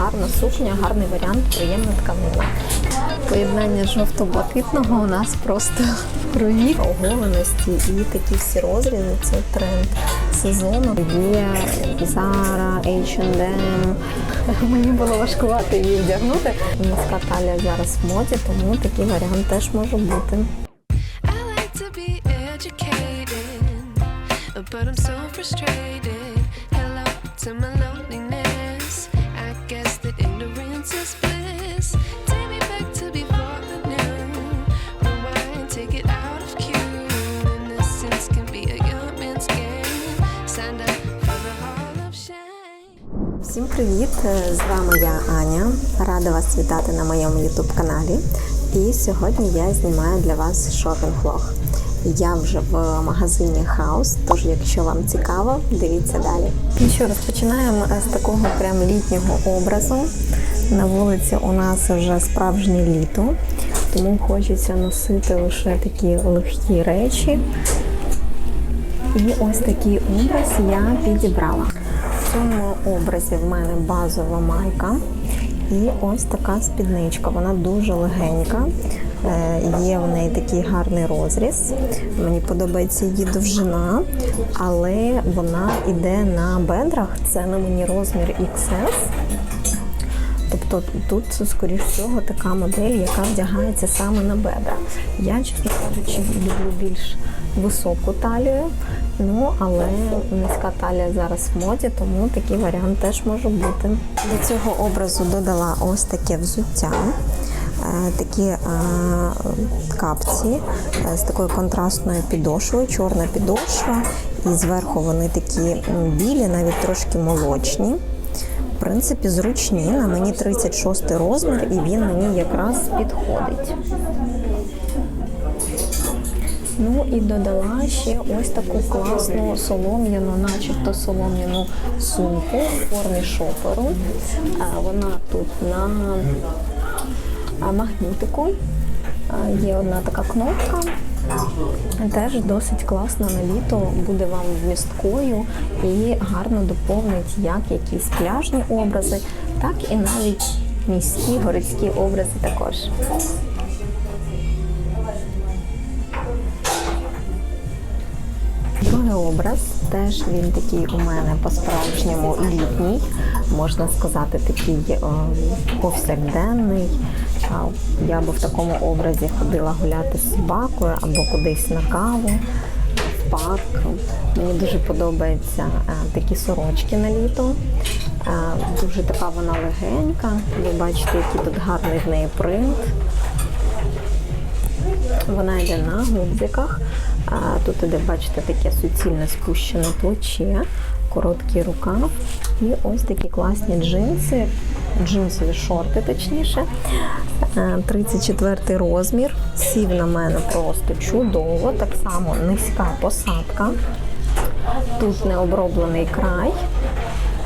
гарна сукня, гарний варіант, приємна тканина. Поєднання жовто-блакитного у нас просто в крові. Оголеності і такі всі розрізи це тренд сезону. Є Zara, H&M. Мені було важкувати її вдягнути. Низька талія зараз в моді, тому такий варіант теж може бути. I like to be educated, but I'm so frustrated. Всім привіт! З вами я Аня. Рада вас вітати на моєму YouTube каналі. І сьогодні я знімаю для вас шопінг-влог. Я вже в магазині Хаус, тож якщо вам цікаво, дивіться далі. Ну що, розпочинаємо з такого прям літнього образу. На вулиці у нас вже справжнє літо, тому хочеться носити лише такі легкі речі. І ось такий образ я підібрала. Цьому образі в мене базова майка. І ось така спідничка. Вона дуже легенька. Е, Є в неї такий гарний розріз. Мені подобається її довжина, але вона йде на бедрах. Це на мені розмір XS. Тобто тут, скоріш всього, така модель, яка вдягається саме на бедра. Я, чесно кажучи, люблю більш високу талію, ну але низька талія зараз в моді, тому такий варіант теж може бути. До цього образу додала ось таке взуття. Е, Такі е, капці е, з такою контрастною підошвою, чорна підошва, і зверху вони такі білі, навіть трошки молочні. В принципі, зручні. На мені 36 розмір, і він мені якраз підходить. Ну і додала ще ось таку класну солом'яну, начебто солом'яну сумку в формі шоперу. Вона тут на магнітику. Є одна така кнопка. Теж досить класно на літо, буде вам вмісткою і гарно доповнить як якісь пляжні образи, так і навіть міські городські образи також. Другий образ теж він такий у мене по-справжньому літній, можна сказати, такий е, повсякденний. Я би в такому образі ходила гуляти з собакою або кудись на каву, парк. Мені дуже подобаються е, такі сорочки на літо. Е, Дуже така вона легенька. Ви бачите, який тут гарний в неї принт. Вона йде на гудзиках. Тут іде, бачите, таке суцільне спущене плече, короткий рукав і ось такі класні джинси, джинсові шорти, точніше. Е, 34 розмір. Сів на мене просто чудово. Так само низька посадка. Тут необроблений край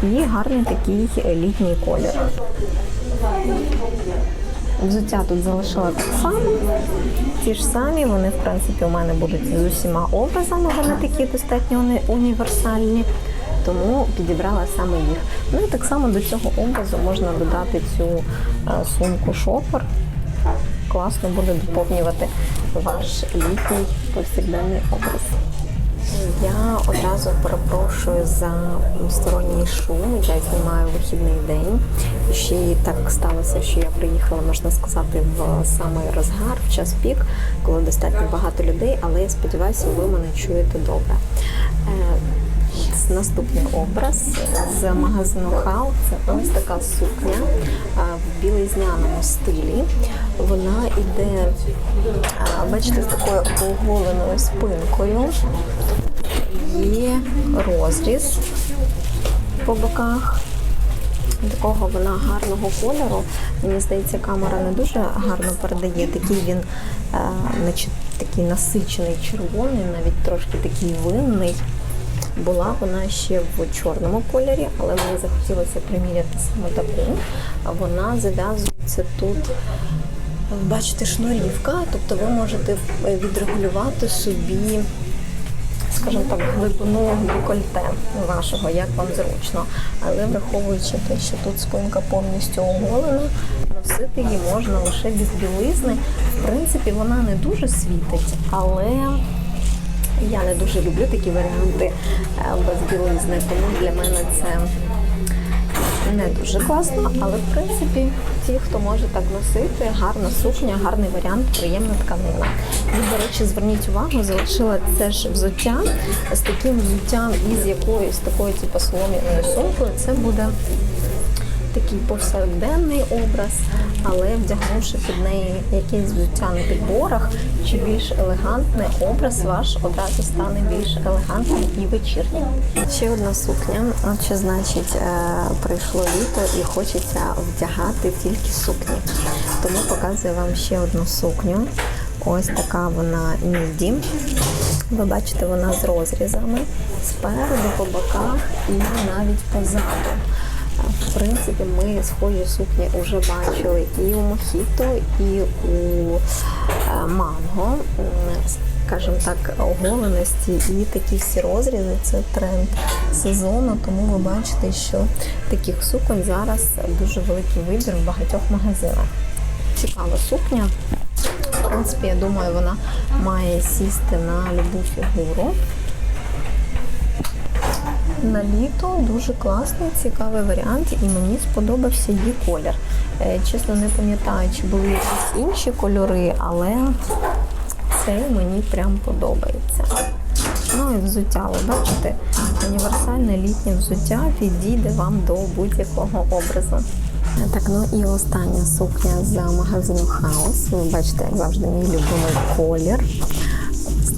і гарний такий літній колір. Взуття тут залишила так само. Ті ж самі, вони, в принципі, у мене будуть з усіма образами, вони такі достатньо уні- універсальні, тому підібрала саме їх. Ну і так само до цього образу можна додати цю е, сумку шопер. Класно буде доповнювати ваш літній повсякденний образ. Я одразу перепрошую за сторонній шум. Я знімаю вихідний день. Ще так сталося, що я приїхала, можна сказати, в самий розгар, в час пік, коли достатньо багато людей, але я сподіваюся, ви мене чуєте добре. Е, Наступний образ з магазину Хау це ось така сукня а, в білизняному стилі. Вона йде, бачите, з такою оголеною спинкою. Є розріз по боках. Такого вона гарного кольору. Мені здається, камера не дуже гарно передає. Такий він, е, значить, такий насичений червоний, навіть трошки такий винний. Була вона ще в чорному кольорі, але мені захотілося приміряти саме таку. Вона зав'язується тут. Бачите, шнурівка, тобто ви можете відрегулювати собі скажімо так, глибину декольте вашого, як вам зручно. Але враховуючи те, що тут спинка повністю оголена, носити її можна лише без білизни. В принципі, вона не дуже світить, але я не дуже люблю такі варіанти е, без білизни, тому для мене це не дуже класно, але в принципі ті, хто може так носити, гарна сукня, гарний варіант, приємна тканина. І, до речі, зверніть увагу, залишила це ж взуття з таким взуттям і з якоюсь такою, типу, солом'яною сумкою. Це буде такий повсякденний образ, але вдягнувши під неї якесь взуття на підборах чи більш елегантний образ, ваш одразу стане більш елегантним і вечірнім. Ще одна сукня. Що значить е, прийшло літо і хочеться вдягати тільки сукні. Тому показую вам ще одну сукню. Ось така вона міді. Ви бачите, вона з розрізами спереду, по боках і навіть позаду. Принципі, ми схожі сукні вже бачили і у Мохіто, і у е, Манго. Скажімо так, оголеності і такі всі розрізи це тренд сезону. Тому ви бачите, що таких суконь зараз дуже великий вибір в багатьох магазинах. Цікава сукня. В принципі, я думаю, вона має сісти на любу фігуру. На літо дуже класний, цікавий варіант, і мені сподобався її колір. Е, Чесно, не пам'ятаю, чи були якісь інші кольори, але цей мені прям подобається. Ну і взуття, ви бачите, універсальне літнє взуття підійде вам до будь-якого образу. Так, ну і остання сукня з магазину Хаус. Ви бачите, як завжди, мій любимий колір.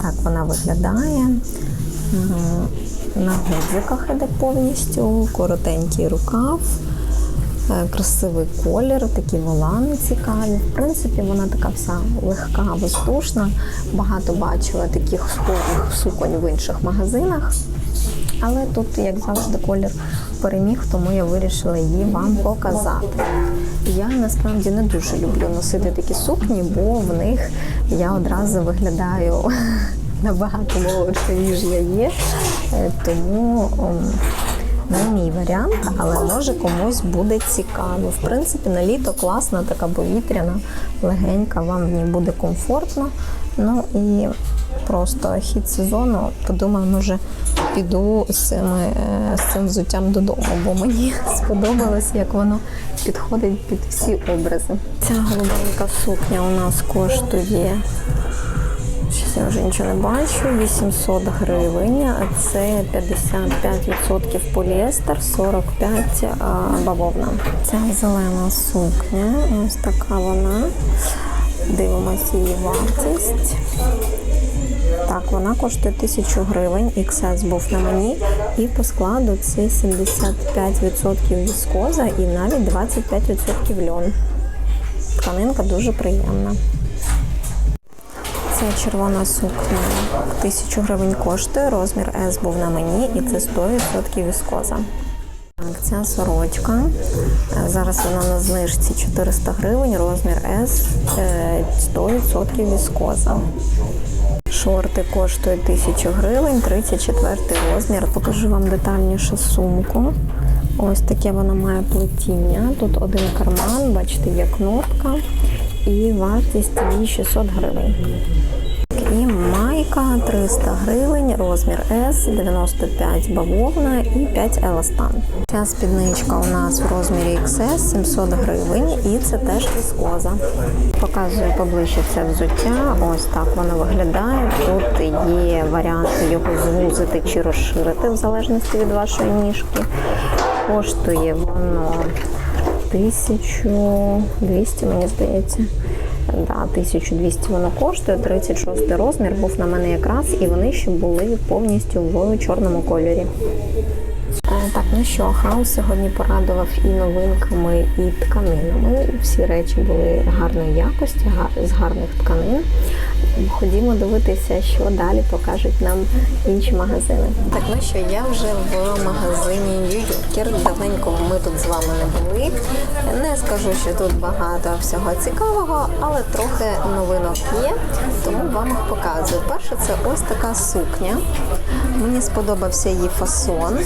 Так вона виглядає. На гудзиках іде повністю, коротенький рукав, е, красивий колір, такі волани цікаві. В принципі, вона така вся легка, воздушна. Багато бачила таких схожих суконь в інших магазинах. Але тут, як завжди, колір переміг, тому я вирішила її вам показати. Я насправді не дуже люблю носити такі сукні, бо в них я одразу виглядаю набагато молодше, ніж я є. Е, Тому не мій варіант, але може комусь буде цікаво. В принципі, на літо класна, така повітряна, легенька, вам в ній буде комфортно. Ну і просто хід сезону, подумаю, може піду з, цими, е, з цим взуттям додому, бо мені сподобалось, як воно підходить під всі образи. Ця голубенька сукня у нас коштує. Щось я вже нічого не бачу. 800 гривень. а Це 55% поліестер, 45% бавовна. Ця зелена сукня. Ось така вона. Дивимося її вартість. Так, вона коштує 1000 гривень. XS був на мені. І по складу це 75% віскоза і навіть 25% льон. Тканинка дуже приємна. Ця червона сукня 1000 гривень коштує, розмір S був на мені і це 100% віскоза. Ця сорочка. е, Зараз вона на знижці 400 гривень, розмір е, 100% віскоза. Шорти коштують 1000 гривень, 34 розмір. Покажу вам детальніше сумку. Ось таке вона має плетіння. Тут один карман, бачите, є кнопка. І вартість її 600 гривень. І майка 300 гривень, розмір S, 95 бавовна і 5 еластан. Ця спідничка у нас в розмірі XS 700 гривень і це теж віскоза. Показую поближче це взуття. Ось так воно виглядає. Тут є варіанти його звузити чи розширити в залежності від вашої ніжки. Коштує воно 1200, мені здається. Да, 1200 воно коштує, 36 розмір був на мене якраз, і вони ще були повністю в чорному кольорі. Е, Так, ну що, хаус сьогодні порадував і новинками, і тканинами. Всі речі були гарної якості, з гарних тканин. Ходімо дивитися, що далі покажуть нам інші магазини. Так, ну що, я вже в магазині Нью-Йоркер. Давненько ми тут з вами не були. Не скажу, що тут багато всього цікавого, але трохи новинок є, тому вам їх показую. Перше, це ось така сукня. Мені сподобався її фасон.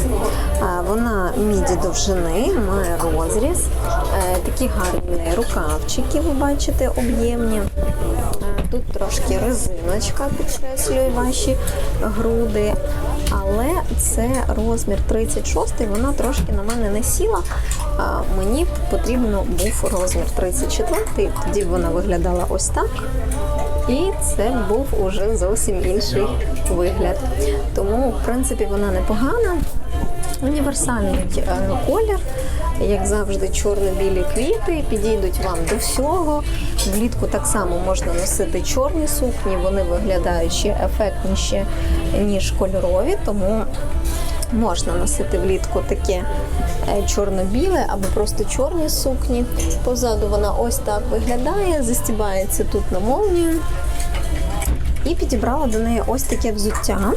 Вона міді довжини, має розріз. Е, Такі гарні рукавчики, ви бачите, об'ємні. Тут трошки резиночка підкреслює ваші груди. Але це розмір 36, вона трошки на мене не сіла. Мені потрібно був розмір 34, тоді б вона виглядала ось так. І це був уже зовсім інший вигляд. Тому, в принципі, вона непогана. Універсальний е, колір, як завжди, чорно-білі квіти підійдуть вам до всього. Влітку так само можна носити чорні сукні, вони виглядають ще ефектніші, ніж кольорові, тому можна носити влітку таке е, чорно-біле або просто чорні сукні. Позаду вона ось так виглядає, застібається тут на молнію. І підібрала до неї ось таке взуття.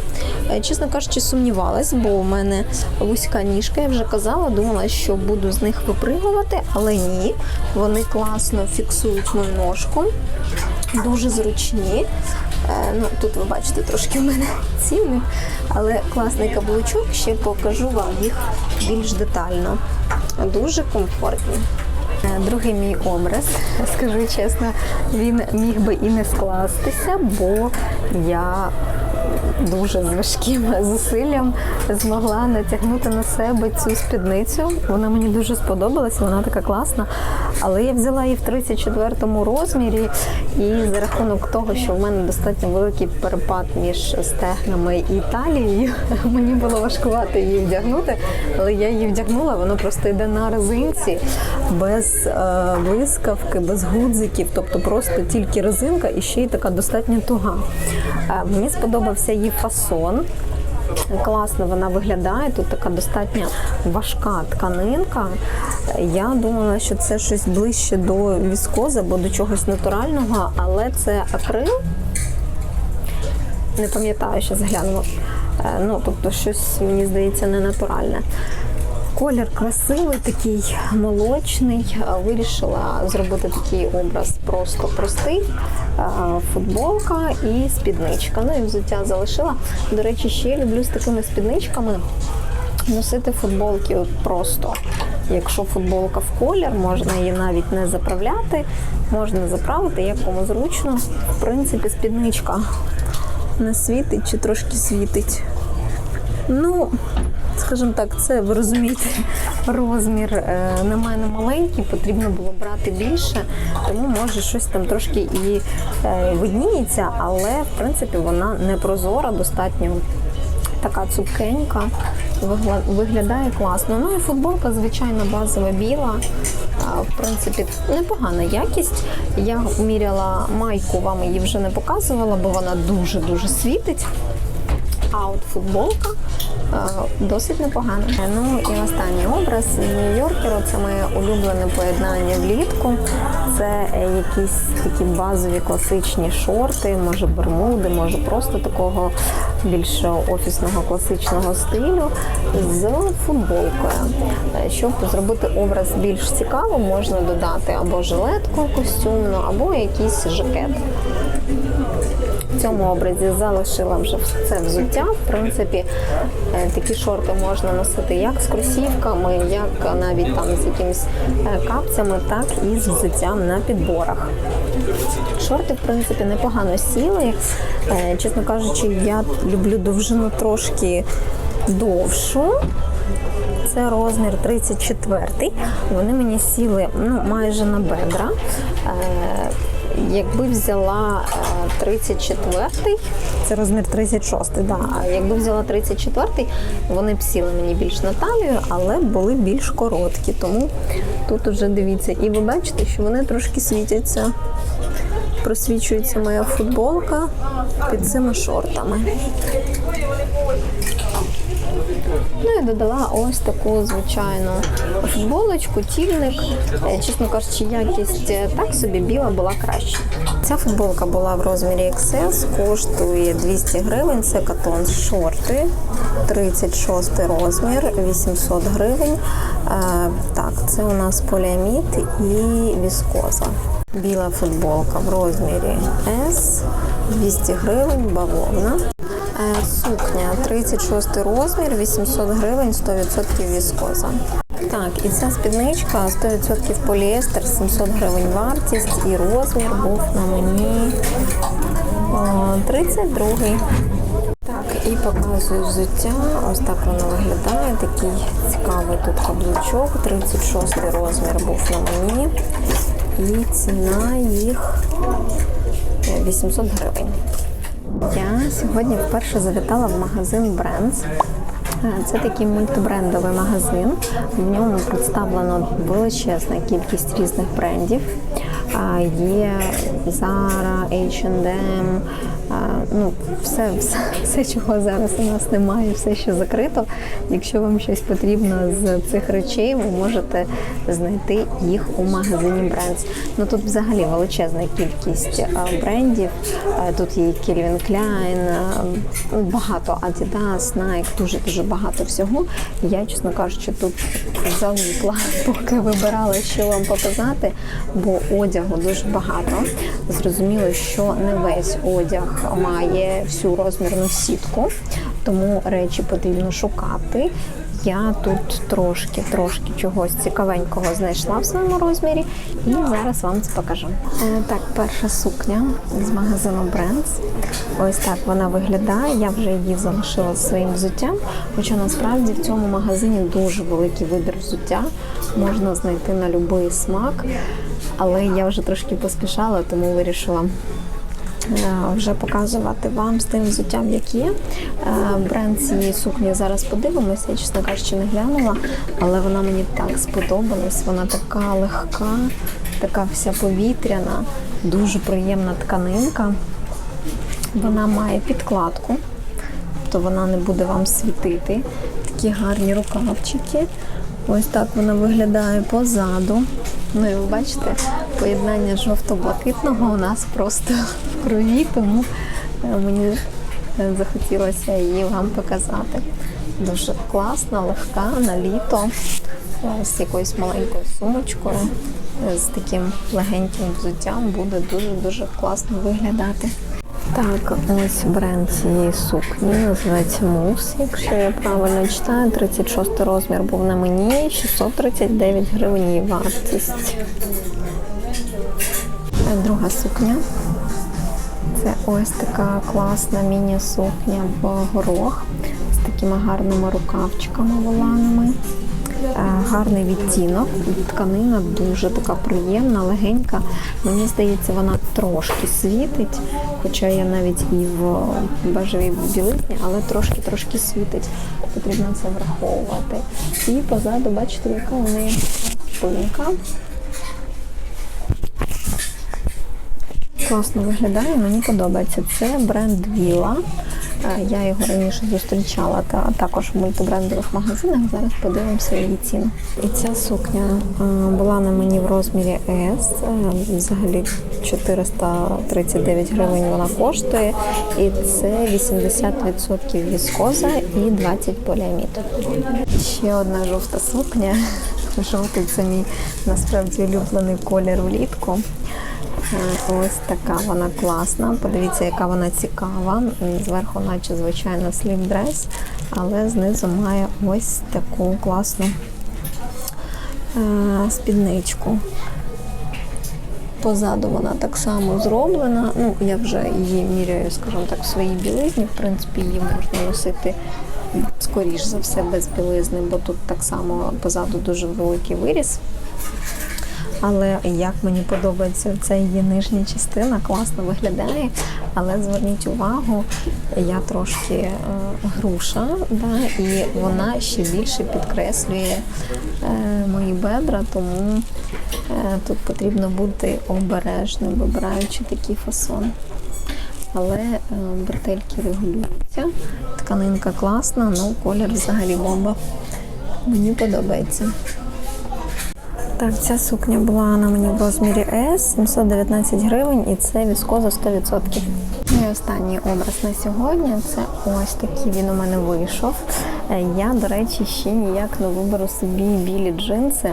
Е, Чесно кажучи, сумнівалась, бо у мене вузька ніжка, я вже казала, думала, що буду з них випригувати, але ні. Вони класно фіксують мою ножку, дуже зручні. Е, Ну, тут ви бачите трошки в мене ціни, але класний каблучок, ще покажу вам їх більш детально. Дуже комфортні. Е, Другий мій образ, скажу чесно, він міг би і не скластися, бо я дуже з важким зусиллям змогла натягнути на себе цю спідницю. Вона мені дуже сподобалась, вона така класна. Але я взяла її в 34-му розмірі, і за рахунок того, що в мене достатньо великий перепад між стегнами і талією, мені було важкувато її вдягнути, але я її вдягнула, вона просто йде на резинці без е, блискавки, без гудзиків, тобто просто тільки резинка і ще й така достатньо туга. Е, мені сподобався її фасон. Класно вона виглядає. Тут така достатньо важка тканинка. Я думала, що це щось ближче до віскози або до чогось натурального, але це акрил. Не пам'ятаю, що зглянула. Е, Ну, тобто, щось мені здається не натуральне. Колір красивий, такий молочний. Вирішила зробити такий образ просто простий. Футболка і спідничка. Ну і взуття залишила. До речі, ще люблю з такими спідничками носити футболки просто. Якщо футболка в колір, можна її навіть не заправляти, можна заправити, як кому зручно. В принципі, спідничка не світить чи трошки світить. Ну, скажімо так, це ви розумієте, розмір е, на мене маленький, потрібно було брати більше, тому може щось там трошки і е, видніється, але в принципі вона не прозора, достатньо така цупкенька, виглядає класно. Ну і футболка, звичайно, базова біла. В принципі, непогана якість. Я міряла майку, вам її вже не показувала, бо вона дуже-дуже світить. А от футболка е, досить непогана. Ну і останній образ Нью-Йоркеру це моє улюблене поєднання влітку. Це якісь такі базові класичні шорти, може бермуди, може просто такого більш офісного класичного стилю з футболкою. Е, Щоб зробити образ більш цікавим, можна додати або жилетку костюмну, або якийсь жакет. Цьому образі залишила вже це взуття. В принципі, е, такі шорти можна носити як з кросівками, як навіть там з якимись е, капцями, так і з взуттям на підборах. Шорти, в принципі, непогано сіли. Е, Чесно кажучи, я люблю довжину трошки довшу. Це розмір 34. Вони мені сіли ну, майже на бедра. Е, якби взяла е, 34-й, це розмір 36, да. якби взяла 34-й, вони б сіли мені більш на талію, але були більш короткі. Тому тут уже дивіться, і ви бачите, що вони трошки світяться. Просвічується моя футболка під цими шортами. Ну і додала ось таку звичайну футболочку, тільник. Е, Чесно кажучи, якість е, так собі біла була краще. Ця футболка була в розмірі XS, коштує 200 гривень. Це катон шорти, 36 розмір, 800 гривень. Е, Так, це у нас поліамід і віскоза. Біла футболка в розмірі S, 200 гривень, бавовна. Е, Сукня 36 розмір, 800 гривень, 100% віскоза. Так, і ця спідничка 100% поліестер, 700 гривень вартість і розмір був на мені о, 32. Так, і показую взуття. Ось так воно виглядає. Такий цікавий тут каблучок. 36 розмір був на мені. І ціна їх е, 800 гривень. Я сьогодні вперше завітала в магазин Brands. Е, Це такий мультибрендовий магазин. В ньому представлено величезна кількість різних брендів. Є Zara, H&M, ну все, все, все, чого зараз у нас немає, все ще закрито. Якщо вам щось потрібно з цих речей, ви можете знайти їх у магазині Brands. Ну тут взагалі величезна кількість брендів. Тут є а, ну, багато Adidas, Nike, дуже дуже багато всього. Я, чесно кажучи, тут залипла, поки вибирала, що вам показати, бо одягу дуже багато. Зрозуміло, що не весь одяг має всю розмірну сітку, тому речі потрібно шукати. Я тут трошки, трошки чогось цікавенького знайшла в своєму розмірі, і зараз вам це покажу. Е, так, перша сукня з магазину Brands. Ось так вона виглядає. Я вже її залишила своїм взуттям. Хоча насправді в цьому магазині дуже великий вибір взуття. Можна знайти на будь-який смак. Але я вже трошки поспішала, тому вирішила вже показувати вам з тим взуттям, як є. Е, Бренд цієї сукні зараз подивимося. Я, чесно кажучи, не глянула, але вона мені так сподобалась. Вона така легка, така вся повітряна, дуже приємна тканинка. Вона має підкладку, тобто вона не буде вам світити. Такі гарні рукавчики. Ось так вона виглядає позаду. Ну і ви бачите, поєднання жовто-блакитного у нас просто в крові, тому е, мені е, захотілося її вам показати. Дуже класна, легка на літо, е, з якоюсь маленькою сумочкою, з таким легеньким взуттям буде дуже-дуже класно виглядати. Так, ось бренд цієї сукні називається Мус, якщо я правильно читаю. 36 розмір був на мені, 639 гривень вартість. Друга сукня. Це ось така класна міні-сукня в горох з такими гарними рукавчиками воланами. Е, Гарний відтінок, тканина дуже така приємна, легенька. Мені здається, вона трошки світить, хоча я навіть і в бежевій білизні, але трошки-трошки світить. Потрібно це враховувати. І позаду, бачите, яка у неї спинка. Класно виглядає, мені подобається. Це бренд Віла. Е, Я його раніше зустрічала та також в мультибрендових магазинах. Зараз подивимося її ціну. І ця сукня е, була на мені в розмірі S. Е, Взагалі 439 гривень вона коштує. І це 80% віскоза і 20 поліамід. Ще одна жовта сукня. Жовтий це мій насправді улюблений колір влітку. Е, Ось така вона класна. Подивіться, яка вона цікава. Зверху, наче звичайно, слів-дрес, але знизу має ось таку класну е, спідничку. Позаду вона так само зроблена. Ну, я вже її міряю, скажімо так, в своїй білизні. В принципі, її можна носити скоріш за все без білизни, бо тут так само позаду дуже великий виріс. Але як мені подобається ця її нижня частина, класно виглядає. Але зверніть увагу, я трошки е, груша, да, і вона ще більше підкреслює е, мої бедра, тому е, тут потрібно бути обережним, вибираючи такий фасон. але е, бретельки регулюються. Тканинка класна, ну колір взагалі бомба. Мені подобається. Так, ця сукня була на мені в розмірі S, 719 гривень, і це віскоза 100%. І останній образ на сьогодні це ось такий він у мене вийшов. Е, Я, до речі, ще ніяк не виберу собі білі джинси.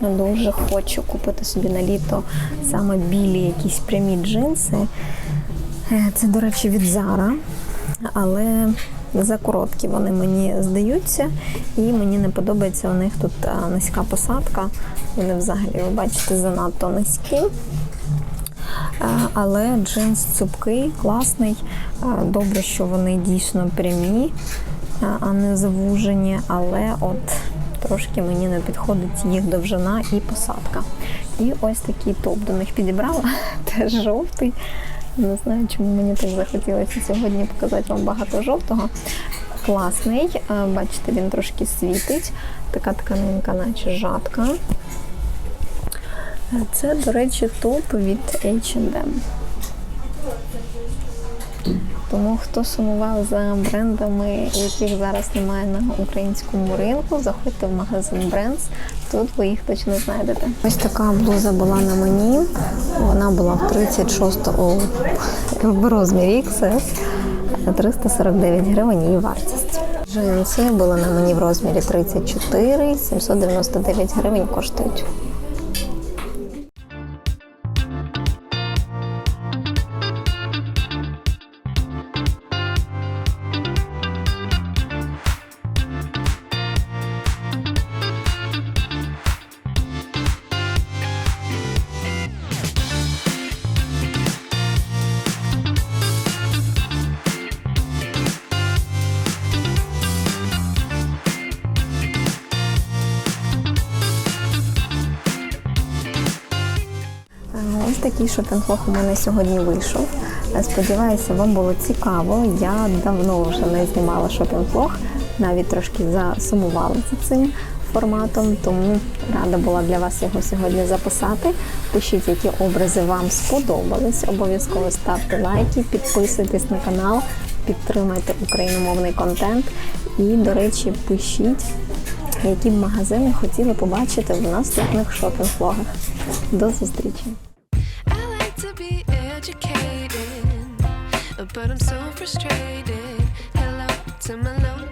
Дуже хочу купити собі на літо саме білі якісь прямі джинси. Е, Це, до речі, від Zara, але за короткі вони мені здаються, і мені не подобається у них тут низька посадка. Вони взагалі, ви бачите, занадто низькі. Е, Але джинс цупкий, класний. Е, Добре, що вони дійсно прямі, е, а не завужені, але от трошки мені не підходить їх довжина і посадка. І ось такий топ до них підібрала, теж жовтий. Не знаю, чому мені так захотілося сьогодні показати вам багато жовтого. Класний, бачите, він трошки світить. Така тканинка, наче жатка. Це, до речі, топ від H&M. Тому хто сумував за брендами, яких зараз немає на українському ринку, заходьте в магазин Brands, тут ви їх точно знайдете. Ось така блуза була на мені. Вона була в 36 о, в розмірі XS. 349 гривень її вартість. Джинси були на мені в розмірі 34, 799 гривень коштують. Ось такий шопінг-лог у мене сьогодні вийшов. Е, Сподіваюся, вам було цікаво. Я давно вже не знімала шопінг-лог, навіть трошки засумувала за цим форматом, тому рада була для вас його сьогодні записати. Пишіть, які образи вам сподобались. Обов'язково ставте лайки, підписуйтесь на канал, підтримайте україномовний контент. І, до речі, пишіть, які магазини хотіли побачити в наступних шопінг-влогах. До зустрічі! But I'm so frustrated. Hello to my loneliness.